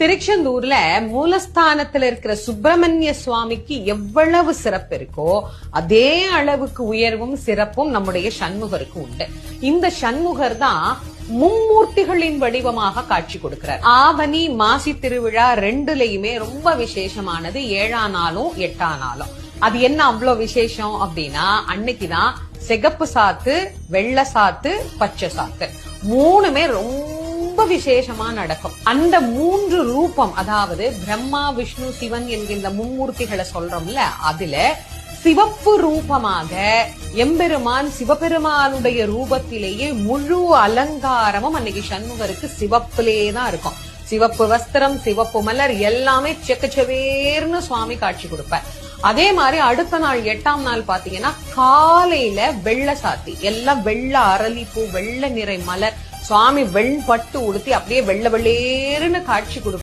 திருச்செந்தூர்ல மூலஸ்தானத்துல இருக்கிற சுப்பிரமணிய சுவாமிக்கு எவ்வளவு சிறப்பு இருக்கோ அதே அளவுக்கு உயர்வும் சிறப்பும் நம்முடைய சண்முகருக்கு உண்டு. இந்த சண்முகர் தான் மும்மூர்த்திகளின் வடிவமாக காட்சி கொடுக்கிறார். ஆவணி மாசி திருவிழா ரெண்டுலயுமே ரொம்ப விசேஷமானது ஏழா நாளும் எட்டா நாளும் அது என்ன அவ்வளவு விசேஷம் அப்படின்னா அன்னைக்குதான் சிகப்பு சாத்து வெள்ளை சாத்து பச்சை சாத்து. மூணுமே ரொம்ப விசேஷமா நடக்கும். அந்த மூன்று ரூபம் அதாவது பிரம்மா விஷ்ணு சிவன் என்கின்ற மும்மூர்த்திகளை சொல்றோம்ல அதுல சிவப்பு ரூபமாக எம்பெருமான் சிவபெருமானுடைய ரூபத்திலேயே முழு அலங்காரமும் அன்னைக்கு சண்முகருக்கு சிவப்பிலே தான் இருக்கும். சிவப்பு வஸ்திரம் சிவப்பு மலர் எல்லாமே செக்கச்சவேர்னு சுவாமி காட்சி கொடுப்பார். அதே மாதிரி அடுத்த நாள் எட்டாம் நாள் பாத்தீங்கன்னா காலையில வெள்ளை சாத்தி எல்லாம் வெள்ள அரளிப்பூ வெள்ளை நிறை மலர் சுவாமி வெண்பட்டு உடுத்தி அப்படியே வெள்ள வெள்ளேருன்னு காட்சி கொடுக்கும்.